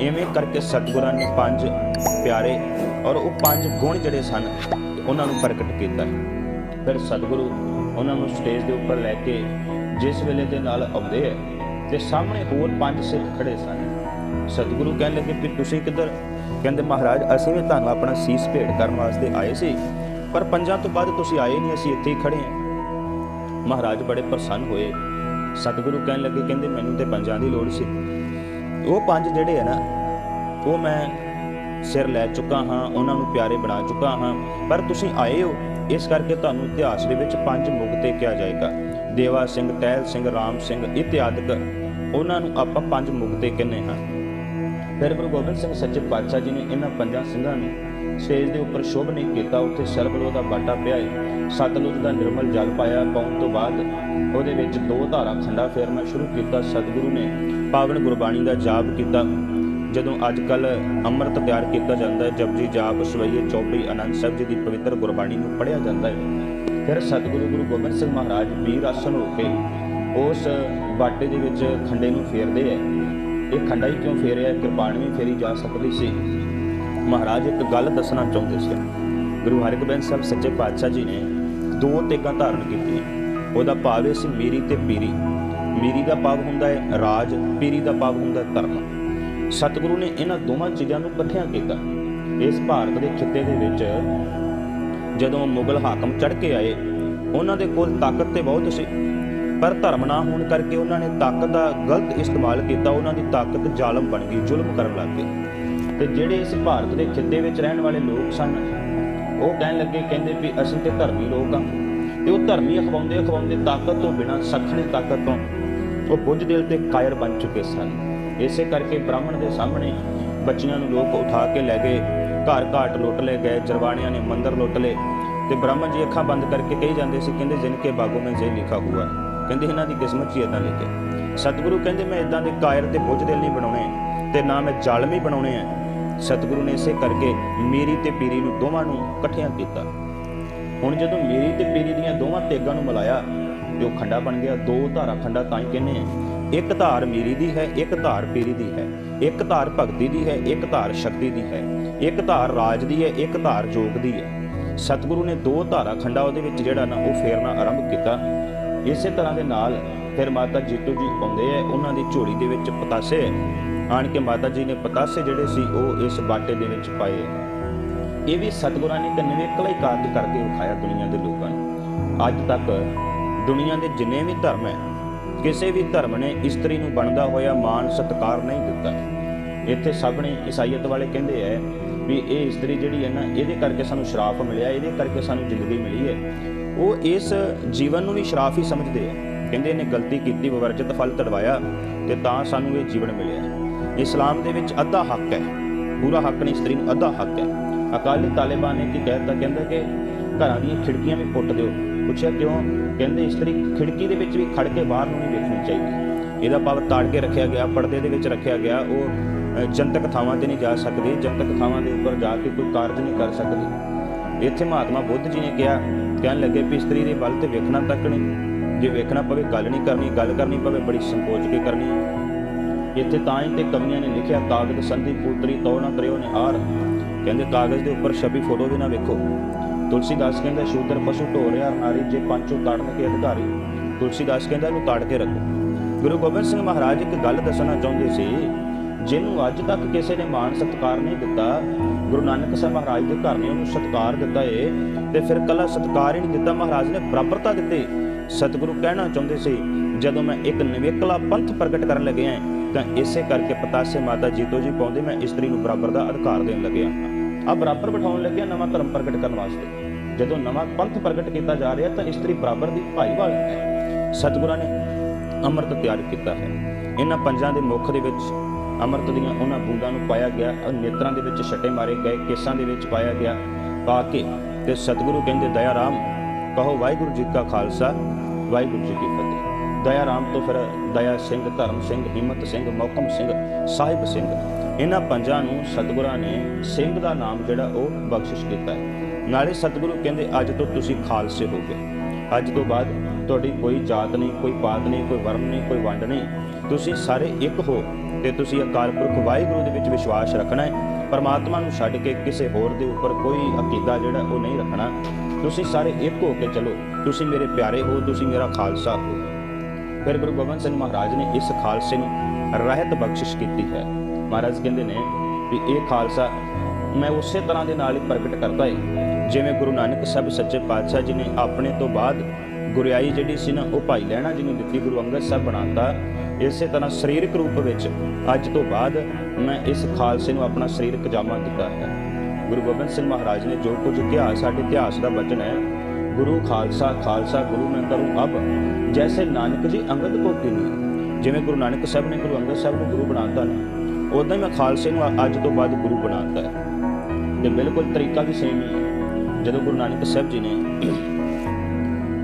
ਐਵੇਂ ਕਰਕੇ ਸਤਿਗੁਰਾਂ ਨੇ ਪੰਜ ਪਿਆਰੇ ਔਰ ਉਹ ਪੰਜ ਗੁਣ ਜਿਹੜੇ ਸਨ, ਉਹਨਾਂ ਨੂੰ ਪ੍ਰਗਟ ਕੀਤਾ ਫਿਰ ਸਤਿਗੁਰੂ ਉਹਨਾਂ ਨੂੰ ਸਟੇਜ ਦੇ ਉੱਪਰ ਲੈ ਕੇ ਜਿਸ ਵੇਲੇ ਦੇ ਨਾਲ ਆਉਂਦੇ ਹੈ, ਤੇ ਸਾਹਮਣੇ ਹੋਰ ਪੰਜ ਸਿੱਖ ਖੜੇ ਸਨ। ਸਤਿਗੁਰੂ ਕਹਿਣ ਲੱਗੇ ਵੀ ਤੁਸੀਂ ਕਿੱਧਰ? ਕਹਿੰਦੇ, ਮਹਾਰਾਜ, ਅਸੀਂ ਵੀ ਤੁਹਾਨੂੰ ਆਪਣਾ ਸੀਸ ਭੇਟ ਕਰਨ ਵਾਸਤੇ ਆਏ ਸੀ, ਪਰ ਪੰਜਾਂ ਤੋਂ ਬਾਅਦ ਤੁਸੀਂ ਆਏ ਨਹੀਂ, ਅਸੀਂ ਇੱਥੇ ਹੀ ਖੜੇ ਹਾਂ। ਮਹਾਰਾਜ ਬੜੇ ਪ੍ਰਸੰਨ ਹੋਏ। ਸਤਿਗੁਰੂ ਕਹਿਣ ਲੱਗੇ, ਕਹਿੰਦੇ, ਮੈਨੂੰ ਤੇ ਪੰਜਾਂ ਦੀ ਲੋੜ ਸੀ। ਉਹ ਪੰਜ ਜਿਹੜੇ ਆ ਨਾ, ਉਹ ਮੈਂ ਸਿਰ ਲੈ ਚੁੱਕਾ ਹਾਂ, ਉਹਨਾਂ ਨੂੰ ਪਿਆਰੇ ਬਣਾ ਚੁੱਕਾ ਹਾਂ। ਪਰ ਤੁਸੀਂ ਆਏ ਹੋ, ਇਸ ਕਰਕੇ ਤੁਹਾਨੂੰ ਇਤਿਹਾਸ ਦੇ ਵਿੱਚ ਪੰਜ ਮੁਕਤੇ ਕਿਹਾ ਜਾਏਗਾ। ਦੇਵਾ ਸਿੰਘ ਟਹਿਲ ਸਿੰਘ, ਰਾਮ ਸਿੰਘ, ਇਤਿਆਦਿਕ, ਉਹਨਾਂ ਨੂੰ ਆਪਾਂ ਪੰਜ ਮੁਕਤੇ ਕਹਿੰਦੇ ਹਾਂ। ਫਿਰ ਗੁਰੂ ਗੋਬਿੰਦ ਸਿੰਘ ਸੱਚੇ ਪਾਤਸ਼ਾਹ ਜੀ ਨੇ ਇਹਨਾਂ ਪੰਜਾਂ ਸਿੰਘਾਂ ਨੂੰ ਸੇਜ ਦੇ ਉੱਪਰ ਸ਼ੁਭ ਨਹੀਂ ਕੀਤਾ, ਉੱਥੇ ਸਰਬਲੋ ਦਾ ਬਾਟਾ ਪਿਆ ਹੈ ਸਤਲੁਜ ਦਾ ਨਿਰਮਲ ਜਲ ਪਾਇਆ, ਪਾਉਣ ਤੋਂ ਬਾਅਦ ਉਹਦੇ ਵਿੱਚ ਦੋ ਧਾਰਾ ਖੰਡਾ ਫੇਰਨਾ ਸ਼ੁਰੂ ਕੀਤਾ ਸਤਿਗੁਰੂ ਨੇ। ਪਾਵਨ ਗੁਰਬਾਣੀ ਦਾ ਜਾਪ ਕੀਤਾ। ਜਦੋਂ ਅੱਜ ਕੱਲ ਅੰਮ੍ਰਿਤ ਤਿਆਰ ਕੀਤਾ ਜਾਂਦਾ ਹੈ, ਜਪਜੀ ਜਾਪ, ਸਵਈਏ ਚੌਪਈ ਆਨੰਦ ਸਾਹਿਬ ਜੀ ਦੀ ਪਵਿੱਤਰ ਗੁਰਬਾਣੀ ਨੂੰ ਪੜ੍ਹਿਆ ਜਾਂਦਾ ਹੈ। ਫਿਰ ਸਤਿਗੁਰੂ ਗੁਰੂ ਗੋਬਿੰਦ ਸਿੰਘ ਮਹਾਰਾਜ ਵੀਰ ਆਸਨ ਹੋ ਕੇ ਉਸ ਬਾਟੇ ਦੇ ਵਿੱਚ ਖੰਡੇ ਨੂੰ ਫੇਰਦੇ ਹੈ। ਇਹ ਖੰਡਾ ਹੀ ਕਿਉਂ ਫੇਰਿਆ? ਕਿਰਪਾਨ ਵੀ ਫੇਰੀ ਜਾ ਸਕਦੀ ਸੀ। ਮਹਾਰਾਜ ਇੱਕ ਗੱਲ ਦੱਸਣਾ ਚਾਹੁੰਦੇ ਸੀ। ਗੁਰੂ ਹਰਗੋਬਿੰਦ ਸਾਹਿਬ ਸੱਚੇ ਪਾਤਸ਼ਾਹ ਜੀ ਨੇ ਦੋ ਤੇਗਾਂ ਧਾਰਨ ਕੀਤੀਆਂ। ਉਹਦਾ ਭਾਵ ਇਹ ਸੀ ਮੀਰੀ ਤੇ ਪੀਰੀ। ਮੀਰੀ ਦਾ ਭਾਵ ਹੁੰਦਾ ਹੈ ਰਾਜ, ਪੀਰੀ ਦਾ ਭਾਵ ਹੁੰਦਾ ਹੈ ਧਰਮ। ਸਤਿਗੁਰੂ ਨੇ ਇਹਨਾਂ ਦੋਵਾਂ ਚੀਜ਼ਾਂ ਨੂੰ ਇਕੱਠਿਆਂ ਕੀਤਾ। ਇਸ ਭਾਰਤ ਦੇ ਖਿੱਤੇ ਦੇ ਵਿੱਚ ਜਦੋਂ ਮੁਗਲ ਹਾਕਮ ਚੜ ਕੇ ਆਏ, ਉਹਨਾਂ ਦੇ ਕੋਲ ਤਾਕਤ ਤੇ ਬਹੁਤ ਸੀ। ਪਰ ਧਰਮ ਨਾ ਹੋਣ ਕਰਕੇ ਉਹਨਾਂ ਨੇ ਤਾਕਤ ਦਾ ਗਲਤ ਇਸਤੇਮਾਲ ਕੀਤਾ। ਉਹਨਾਂ ਦੀ ਤਾਕਤ ਜ਼ਾਲਮ ਬਣ ਗਈ, ਜ਼ੁਲਮ ਕਰਨ ਲੱਗ ਗਏ। ਤੇ ਜਿਹੜੇ ਇਸ ਭਾਰਤ ਦੇ ਖਿੱਤੇ ਵਿੱਚ ਰਹਿਣ ਵਾਲੇ ਲੋਕ ਸਨ, ਉਹ ਕਹਿਣ ਲੱਗੇ, ਕਹਿੰਦੇ ਵੀ ਅਸੀਂ ਤੇ ਧਰਮੀ ਲੋਕ ਆ ਤੇ ਉਹ ਧਰਮੀ ਅਖਵਾਉਂਦੇ ਅਖਵਾਉਂਦੇ ਤਾਕਤ ਤੋਂ ਬਿਨਾਂ, ਸਖਣੀ ਤਾਕਤ ਤੋਂ ਉਹ ਬੁੱਝ ਦਿਲ ਤੇ ਕਾਇਰ ਬਣ ਚੁੱਕੇ ਸਨ। ਇਸੇ ਕਰਕੇ ਬ੍ਰਾਹਮਣ ਦੇ ਸਾਹਮਣੇ ਬੱਚਿਆਂ ਨੂੰ ਲੋਕ ਉਠਾ ਕੇ ਲੈ ਗਏ, ਘਰ ਘਾਟ ਲੁੱਟ ਲੈ ਗਏ, ਜਰਵਾਣਿਆਂ ਨੇ ਮੰਦਰ ਲੁੱਟ ਲਏ ਤੇ ਬ੍ਰਾਹਮਣ ਜੀ ਅੱਖਾਂ ਬੰਦ ਕਰਕੇ ਕਹੀ ਜਾਂਦੇ ਸੀ, ਕਹਿੰਦੇ ਜਿਨ ਕੇ ਬਾਗੋਂ ਮੈਂ ਜੇ ਲਿਖਾ ਹੁਆ ਕਹਿੰਦੇ ਇਹਨਾਂ ਦੀ ਕਿਸਮਤ 'ਚ ਹੀ ਇਦਾਂ ਲਿਖਿਆ ਸਤਿਗੁਰੂ ਕਹਿੰਦੇ ਮੈਂ ਇਦਾਂ ਦੇ ਕਾਇਰ ਤੇ ਬੁੱਝ ਦਿਲ ਨਹੀਂ ਬਣਾਉਣੇ ਤੇ ਨਾ ਮੈਂ ਜ਼ਾਲਮੀ ਬਣਾਉਣੇ ਆ ਸਤਿਗੁਰੂ ਨੇ ਇਸੇ ਕਰਕੇ ਮੇਰੀ ਤੇ ਪੀਰੀ ਨੂੰ ਦੋਵਾਂ ਨੂੰ ਇਕੱਠਿਆਂ ਕੀਤਾ। ਹੁਣ ਜਦੋਂ ਮੇਰੀ ਤੇ ਪੀਰੀ ਦੀਆਂ ਦੋਵਾਂ ਤੇਗਾਂ ਨੂੰ ਮਿਲਾਇਆ, ਤੇ ਉਹ ਖੰਡਾ ਬਣ ਗਿਆ। ਦੋ ਧਾਰਾ ਖੰਡਾ ਤਾਂ ਹੀ ਕਹਿੰਦੇ ਆ। ਇੱਕ ਧਾਰ ਮੇਰੀ ਦੀ ਹੈ, ਇੱਕ ਧਾਰ ਪੀਰੀ ਦੀ ਹੈ। ਇੱਕ ਧਾਰ ਭਗਤੀ ਦੀ ਹੈ, ਇੱਕ ਧਾਰ ਸ਼ਕਤੀ ਦੀ ਹੈ। ਇੱਕ ਧਾਰ ਰਾਜ ਦੀ ਹੈ, ਇੱਕ ਧਾਰ ਜੋਗ ਦੀ ਹੈ। ਸਤਿਗੁਰੂ ਨੇ ਦੋ ਧਾਰਾ ਖੰਡਾ ਉਹਦੇ ਵਿੱਚ ਜਿਹੜਾ ਨਾ, ਉਹ ਫੇਰਨਾ ਆਰੰਭ ਕੀਤਾ। ਇਸੇ ਤਰ੍ਹਾਂ ਦੇ ਨਾਲ ਫਿਰ ਮਾਤਾ ਜੀਤੂ ਜੀ ਆਉਂਦੇ ਐ ਉਹਨਾਂ ਦੀ ਝੋਲੀ ਦੇ ਵਿੱਚ ਪਤਾਸੇ। ਆਣ ਕੇ ਮਾਤਾ ਜੀ ਨੇ ਪਤਾਸੇ ਜਿਹੜੇ ਸੀ, ਉਹ ਇਸ ਬਾਟੇ ਦੇ ਵਿੱਚ ਪਾਏ। ਇਹ ਵੀ ਸਤਿਗੁਰਾਂ ਨੇ ਇੱਕ ਨਿਵੇਕਲਾ ਹੀ ਕਾਰਜ ਕਰਕੇ ਵਿਖਾਇਆ ਦੁਨੀਆ ਦੇ ਲੋਕਾਂ ਨੂੰ। ਅੱਜ ਤੱਕ ਦੁਨੀਆ ਦੇ ਜਿੰਨੇ ਵੀ ਧਰਮ ਹੈ, ਕਿਸੇ ਵੀ ਧਰਮ ਨੇ ਇਸਤਰੀ ਨੂੰ ਬਣਦਾ ਹੋਇਆ ਮਾਣ ਸਤਿਕਾਰ ਨਹੀਂ ਦਿੱਤਾ। ਇੱਥੇ ਸਭ ਨੇ ਈਸਾਈਅਤ ਵਾਲੇ ਕਹਿੰਦੇ ਐ ਵੀ ਇਹ ਇਸਤਰੀ ਜਿਹੜੀ ਹੈ ਨਾ, ਇਹਦੇ ਕਰਕੇ ਸਾਨੂੰ ਸ਼ਰਾਫ ਮਿਲਿਆ, ਇਹਦੇ ਕਰਕੇ ਸਾਨੂੰ ਜ਼ਿੰਦਗੀ ਮਿਲੀ ਹੈ। ਉਹ ਇਸ ਜੀਵਨ ਨੂੰ ਵੀ ਸ਼ਰਾਫ ਹੀ ਸਮਝਦੇ ਆ। ਕਹਿੰਦੇ ਇਹਨੇ ਗਲਤੀ ਕੀਤੀ, ਵਿਵਰਜਿਤ ਫਲ ਤੜਵਾਇਆ ਤੇ ਤਾਂ ਸਾਨੂੰ ਇਹ ਜੀਵਨ ਮਿਲਿਆ। ਇਸਲਾਮ ਦੇ ਵਿੱਚ ਅੱਧਾ ਹੱਕ ਹੈ। ਪੂਰਾ ਹੱਕ ਨਹੀਂ ਇਸਤਰੀ ਨੂੰ ਅੱਧਾ ਹੱਕ ਹੈ। ਅਕਾਲੀ ਤਾਲਿਬਾਨ ਨੇ ਕੀ ਕਹਿਤਾ ਕਹਿੰਦਾ ਕਿ ਘਰਾਂ ਦੀਆਂ ਖਿੜਕੀਆਂ ਵੀ ਪੁੱਟ ਦਿਓ। ਪੁੱਛਿਆ ਕਿਉਂ? ਕਹਿੰਦੇ ਇਸਤਰੀ ਖਿੜਕੀ ਦੇ ਵਿੱਚ ਵੀ ਖੜ ਕੇ ਬਾਹਰ ਨੂੰ ਨਹੀਂ ਵੇਖਣੀ ਚਾਹੀਦੀ। ਇਹਦਾ ਪਾਵਰ ਤਾੜ ਕੇ ਰੱਖਿਆ ਗਿਆ, ਪਰਦੇ ਦੇ ਵਿੱਚ ਰੱਖਿਆ ਗਿਆ। ਉਹ ਜਨਤਕ ਥਾਵਾਂ ਤੇ ਨਹੀਂ ਜਾ ਸਕਦੀ। ਜਨਤਕ ਥਾਵਾਂ ਦੇ ਉੱਪਰ ਜਾ ਕੇ ਕੋਈ ਕਾਰਜ ਨਹੀਂ ਕਰ ਸਕਦੀ। ਇੱਥੇ ਮਹਾਤਮਾ ਬੁੱਧ ਜੀ ਨੇ ਕਿਹਾ, ਕਹਿਣ ਲੱਗੇ, ਵੀ ਇਸਤਰੀ ਦੇ ਵੱਲ ਤੇ ਵੇਖਣਾ ਤੱਕ ਨਹੀਂ। ਜੇ ਵੇਖਣਾ ਪਵੇ, ਗੱਲ ਨਹੀਂ ਕਰਨੀ। ਗੱਲ ਕਰਨੀ ਪਵੇ, ਬੜੀ ਸੰਕੋਚ ਕੇ ਕਰਨੀ। ਇੱਥੇ ਤਾਂ ਹੀ ਤੇ ਕਵੀਆਂ ਨੇ ਲਿਖਿਆ, ਕਾਗਜ਼ ਸੰਧੀ ਪੂਤਰੀ, ਤੋੜਨਾ ਕਰਿਓ ਨੇ ਆਰ। ਕਹਿੰਦੇ, ਕਾਗਜ਼ ਦੇ ਉੱਪਰ ਛਪੀ ਫੋਟੋ ਵੀ ਨਾ ਵੇਖੋ। ਤੁਲਸੀਦਾਸ ਕਹਿੰਦਾ, ਸ਼ੂਦਰ ਪਸ਼ੂ ਢੋ ਰਿਆ ਨਾਰੀ, ਜੇ ਪੰਚੋ ਤਾੜਨ ਕੇ ਅਧਿਕਾਰੀ। ਤੁਲਸੀਦਾਸ ਕਹਿੰਦਾ, ਇਹਨੂੰ ਤਾੜ ਕੇ ਰੱਖੋ। ਗੁਰੂ ਗੋਬਿੰਦ ਸਿੰਘ ਮਹਾਰਾਜ ਇੱਕ ਗੱਲ ਦੱਸਣਾ ਚਾਹੁੰਦੇ ਸੀ, ਜਿਹਨੂੰ ਅੱਜ ਤੱਕ ਕਿਸੇ ਨੇ ਮਾਣ ਸਤਿਕਾਰ ਨਹੀਂ ਦਿੱਤਾ, ਗੁਰੂ ਨਾਨਕ ਸਾਹਿਬ ਮਹਾਰਾਜ ਦੇ ਘਰ ਨੇ ਉਹਨੂੰ ਸਤਿਕਾਰ ਦਿੱਤਾ ਏ, ਤੇ ਫਿਰ ਕੱਲਾ ਸਤਿਕਾਰ ਹੀ ਨਹੀਂ ਦਿੱਤਾ, ਮਹਾਰਾਜ ਨੇ ਬਰਾਬਰਤਾ ਦਿੱਤੀ। ਸਤਿਗੁਰੂ ਕਹਿਣਾ ਚਾਹੁੰਦੇ ਸੀ ਜਦੋਂ ਮੈਂ ਇੱਕ ਨਿਵੇਕਲਾ ਪੰਥ ਪ੍ਰਗਟ ਕਰਨ ਲੱਗਿਆ ਤਾਂ ਇਸੇ ਕਰਕੇ ਪਤਾਸੇ ਮਾਤਾ ਜੀਤੋ ਜੀ ਪਾਉਂਦੇ ਮੈਂ ਇਸਤਰੀ ਨੂੰ ਬਰਾਬਰ ਦਾ ਅਧਿਕਾਰ ਦੇਣ ਲੱਗਿਆ ਆ। ਬਰਾਬਰ ਬਿਠਾਉਣ ਲੱਗਿਆ ਨਵਾਂ ਧਰਮ ਪ੍ਰਗਟ ਕਰਨ ਵਾਸਤੇ। ਜਦੋਂ ਨਵਾਂ ਪੰਥ ਪ੍ਰਗਟ ਕੀਤਾ ਜਾ ਰਿਹਾ, ਤਾਂ ਇਸਤਰੀ ਬਰਾਬਰ ਦੀ ਭਾਈਵਾਲ ਹੈ। ਸਤਿਗੁਰਾਂ ਨੇ ਅੰਮ੍ਰਿਤ ਤਿਆਰ ਕੀਤਾ ਹੈ। ਇਹਨਾਂ ਪੰਜਾਂ ਦੇ ਮੁਖ ਦੇ ਵਿੱਚ ਅੰਮ੍ਰਿਤ ਦੀਆਂ ਉਹਨਾਂ ਬੂੰਦਾਂ ਨੂੰ ਪਾਇਆ ਗਿਆ ਨੇਤਰਾਂ ਦੇ ਵਿੱਚ ਛੱਟੇ ਮਾਰੇ ਗਏ, ਕੇਸਾਂ ਦੇ ਵਿੱਚ ਪਾਇਆ ਗਿਆ। ਪਾ ਕੇ ਤੇ ਸਤਿਗੁਰੂ ਕਹਿੰਦੇ, ਦਇਆ ਰਾਮ, ਕਹੋ ਵਾਹਿਗੁਰੂ ਜੀ ਕਾ ਖਾਲਸਾ, ਵਾਹਿਗੁਰੂ ਜੀ ਕੀ ਫਤਿਹ। ਦਇਆ ਰਾਮ ਤੋਂ ਫਿਰ ਦਇਆ ਸਿੰਘ, ਧਰਮ ਸਿੰਘ, ਹਿੰਮਤ ਸਿੰਘ, ਮੌਕਮ ਸਿੰਘ, ਸਾਹਿਬ ਸਿੰਘ, ਇਹਨਾਂ ਪੰਜਾਂ ਨੂੰ ਸਤਿਗੁਰਾਂ ਨੇ ਸਿੰਘ ਦਾ ਨਾਮ ਜਿਹੜਾ ਉਹ ਬਖਸ਼ਿਸ਼ ਕੀਤਾ ਹੈ। ਨਾਲੇ ਸਤਿਗੁਰੂ ਕਹਿੰਦੇ, ਅੱਜ ਤੋਂ ਤੁਸੀਂ ਖਾਲਸੇ ਹੋ ਗਏ। ਅੱਜ ਤੋਂ ਬਾਅਦ ਤੁਹਾਡੀ ਕੋਈ ਜਾਤ ਨਹੀਂ, ਕੋਈ ਪਾਤ ਨਹੀਂ, ਕੋਈ ਵਰਣ ਨਹੀਂ, ਕੋਈ ਵੰਡ ਨਹੀਂ। ਤੁਸੀਂ ਸਾਰੇ ਇੱਕ ਹੋ ਤੇ ਤੁਸੀਂ ਅਕਾਲ ਪੁਰਖ ਵਾਹਿਗੁਰੂ ਦੇ ਵਿੱਚ ਵਿਸ਼ਵਾਸ ਰੱਖਣਾ ਹੈ। ਪਰਮਾਤਮਾ ਨੂੰ ਛੱਡ ਕੇ ਕਿਸੇ ਹੋਰ ਦੇ ਉੱਪਰ ਕੋਈ ਅਕੀਦਾ ਜਿਹੜਾ ਉਹ ਨਹੀਂ ਰੱਖਣਾ। ਤੁਸੀਂ ਸਾਰੇ ਇੱਕ ਹੋ ਕੇ ਚਲੋ। ਤੁਸੀਂ ਮੇਰੇ ਪਿਆਰੇ ਹੋ, ਤੁਸੀਂ ਮੇਰਾ ਖਾਲਸਾ ਹੋ। ਫਿਰ ਗੁਰੂ ਗੋਬਿੰਦ ਸਿੰਘ ਮਹਾਰਾਜ ਨੇ ਇਸ ਖਾਲਸੇ ਨੂੰ ਰਹਿਤ ਬਖਸ਼ਿਸ਼ ਕੀਤੀ ਹੈ। ਮਹਾਰਾਜ ਕਹਿੰਦੇ ਨੇ ਵੀ ਇਹ ਖਾਲਸਾ ਮੈਂ ਉਸੇ ਤਰ੍ਹਾਂ ਦੇ ਨਾਲ ਹੀ ਪ੍ਰਗਟ ਕਰਦਾ ਏ, ਜਿਵੇਂ ਗੁਰੂ ਨਾਨਕ ਸਾਹਿਬ ਸੱਚੇ ਪਾਤਸ਼ਾਹ ਜੀ ਨੇ ਆਪਣੇ ਤੋਂ ਬਾਅਦ ਗੁਰਿਆਈ ਜਿਹੜੀ ਸੀ ਨਾ, ਉਹ ਭਾਈ ਲੈਣਾ ਜੀ ਨੂੰ ਦਿੱਤੀ, ਗੁਰੂ ਅੰਗਦ ਸਾਹਿਬ ਬਣਾਤਾ। ਇਸੇ ਤਰ੍ਹਾਂ ਸਰੀਰਕ ਰੂਪ ਵਿੱਚ ਅੱਜ ਤੋਂ ਬਾਅਦ ਮੈਂ ਇਸ ਖਾਲਸੇ ਨੂੰ ਆਪਣਾ ਸਰੀਰਕ ਜਾਮਾ ਦਿੱਤਾ ਹੈ। ਗੁਰੂ ਗੋਬਿੰਦ ਸਿੰਘ ਮਹਾਰਾਜ ਨੇ ਜੋ ਕੁਝ ਕਿਹਾ, ਸਾਡੇ ਇਤਿਹਾਸ ਦਾ ਬਚਨ ਹੈ ਗੁਰੂ ਖਾਲਸਾ ਖਾਲਸਾ ਗੁਰੂ ਮੈਂ ਕਰੂੰ ਅਬ, ਜੈਸੇ ਨਾਨਕ ਜੀ ਅੰਗਦ ਕੋ ਕੀਨੀ ਜਿਵੇਂ ਗੁਰੂ ਨਾਨਕ ਸਾਹਿਬ ਨੇ ਗੁਰੂ ਅੰਗਦ ਸਾਹਿਬ ਨੂੰ ਗੁਰੂ ਬਣਾਤਾ ਨਾ ਉਦਾਂ ਹੀ ਮੈਂ ਖਾਲਸੇ ਨੂੰ ਅੱਜ ਤੋਂ ਬਾਅਦ ਗੁਰੂ ਬਣਾਤਾ ਹੈ। ਤੇ ਬਿਲਕੁਲ ਤਰੀਕਾ ਵੀ ਸੇਮ ਹੀ ਹੈ। ਜਦੋਂ ਗੁਰੂ ਨਾਨਕ ਸਾਹਿਬ ਜੀ ਨੇ